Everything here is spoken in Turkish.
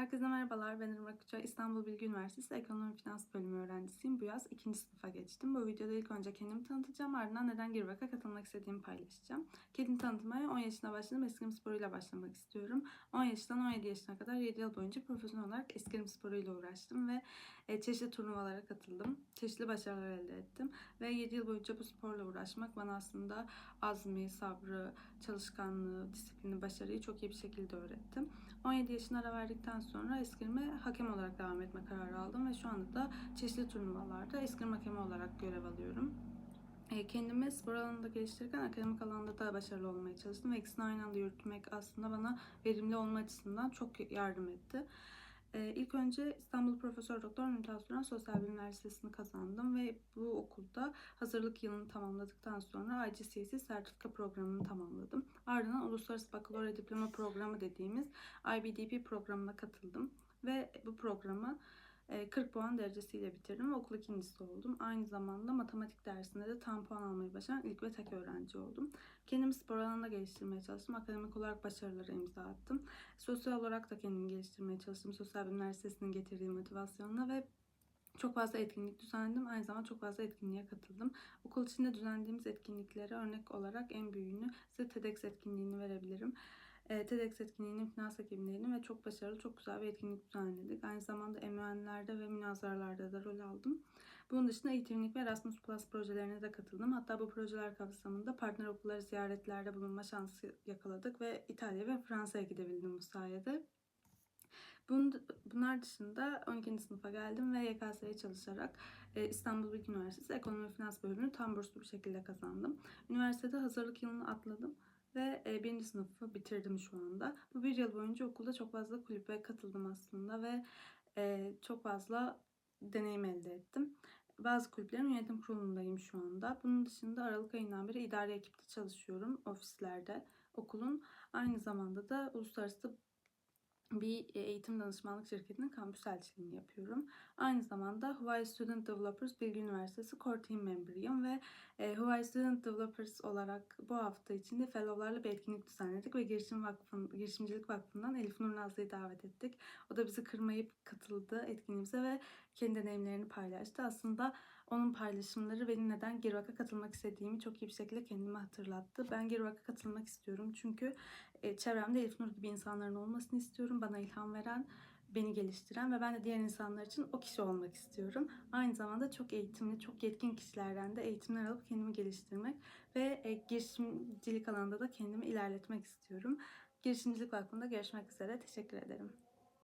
Herkese merhabalar. Ben Irmak Uça. İstanbul Bilgi Üniversitesi Ekonomi Finans Bölümü öğrencisiyim. Bu yaz ikinci sınıfa geçtim. Bu videoda ilk önce kendimi tanıtacağım. Ardından neden Girvak'a katılmak istediğimi paylaşacağım. Kendimi tanıtmaya 10 yaşında başladım. Eskrim sporuyla başlamak istiyorum. 10 yaşından 17 yaşına kadar 7 yıl boyunca profesyonel olarak eskrim sporuyla uğraştım ve e, çeşitli turnuvalara katıldım. Çeşitli başarılar elde ettim. Ve 7 yıl boyunca bu sporla uğraşmak bana aslında azmi, sabrı, çalışkanlığı, disiplini, başarıyı çok iyi bir şekilde öğrettim. 17 yaşına ara verdikten sonra eskrime hakem olarak devam etme kararı aldım ve şu anda da çeşitli turnuvalarda eskrim hakemi olarak görev alıyorum. E, Kendimi spor alanında geliştirirken akademik alanda da başarılı olmaya çalıştım ve ikisini aynı anda yürütmek aslında bana verimli olma açısından çok yardım etti. Ee, ilk önce İstanbul Profesör Doktor Mümtaz Duran Sosyal Bilimler Lisesi'ni kazandım ve bu okulda hazırlık yılını tamamladıktan sonra IGCSE sertifika programını tamamladım. Ardından Uluslararası Bakalorya Diploma Programı dediğimiz IBDP programına katıldım ve bu programı 40 puan derecesiyle bitirdim ve okul ikincisi oldum. Aynı zamanda matematik dersinde de tam puan almayı başaran ilk ve tek öğrenci oldum. Kendimi spor alanında geliştirmeye çalıştım. Akademik olarak başarılara imza attım. Sosyal olarak da kendimi geliştirmeye çalıştım. Sosyal Bilimler Lisesi'nin getirdiği motivasyonla ve çok fazla etkinlik düzenledim. Aynı zamanda çok fazla etkinliğe katıldım. Okul içinde düzenlediğimiz etkinliklere örnek olarak en büyüğünü size TEDx etkinliğini verebilirim. E, TEDx etkinliğinin finans hekimliğini ve çok başarılı, çok güzel bir etkinlik düzenledik. Aynı zamanda MÜN'lerde ve münazaralarda da rol aldım. Bunun dışında eğitimlik ve Erasmus Plus projelerine de katıldım. Hatta bu projeler kapsamında partner okulları ziyaretlerde bulunma şansı yakaladık ve İtalya ve Fransa'ya gidebildim bu sayede. Bunlar dışında 12. sınıfa geldim ve YKS'ye çalışarak e, İstanbul Bilgi Üniversitesi Ekonomi ve Finans bölümünü tam burslu bir şekilde kazandım. Üniversitede hazırlık yılını atladım ve e, birinci sınıfı bitirdim şu anda. Bu bir yıl boyunca okulda çok fazla kulübe katıldım aslında ve e, çok fazla deneyim elde ettim. Bazı kulüplerin yönetim kurulundayım şu anda. Bunun dışında Aralık ayından beri idari ekipte çalışıyorum ofislerde okulun. Aynı zamanda da uluslararası bir eğitim danışmanlık şirketinin kampüs elçiliğini yapıyorum. Aynı zamanda Hawaii Student Developers Bilgi Üniversitesi Core Team Member'ıyım ve e, Hawaii Student Developers olarak bu hafta içinde fellowlarla bir etkinlik düzenledik ve Girişim Vakfın, Girişimcilik Vakfı'ndan Elif Nur Nazlı'yı davet ettik. O da bizi kırmayıp katıldı etkinliğimize ve kendi deneyimlerini paylaştı. Aslında onun paylaşımları benim neden Girvak'a katılmak istediğimi çok iyi bir şekilde kendime hatırlattı. Ben Girvak'a katılmak istiyorum çünkü e, çevremde Elif Nur gibi insanların olmasını istiyorum. Bana ilham veren, beni geliştiren ve ben de diğer insanlar için o kişi olmak istiyorum. Aynı zamanda çok eğitimli, çok yetkin kişilerden de eğitimler alıp kendimi geliştirmek ve e, girişimcilik alanında da kendimi ilerletmek istiyorum. Girişimcilik Vakfı'nda görüşmek üzere. Teşekkür ederim.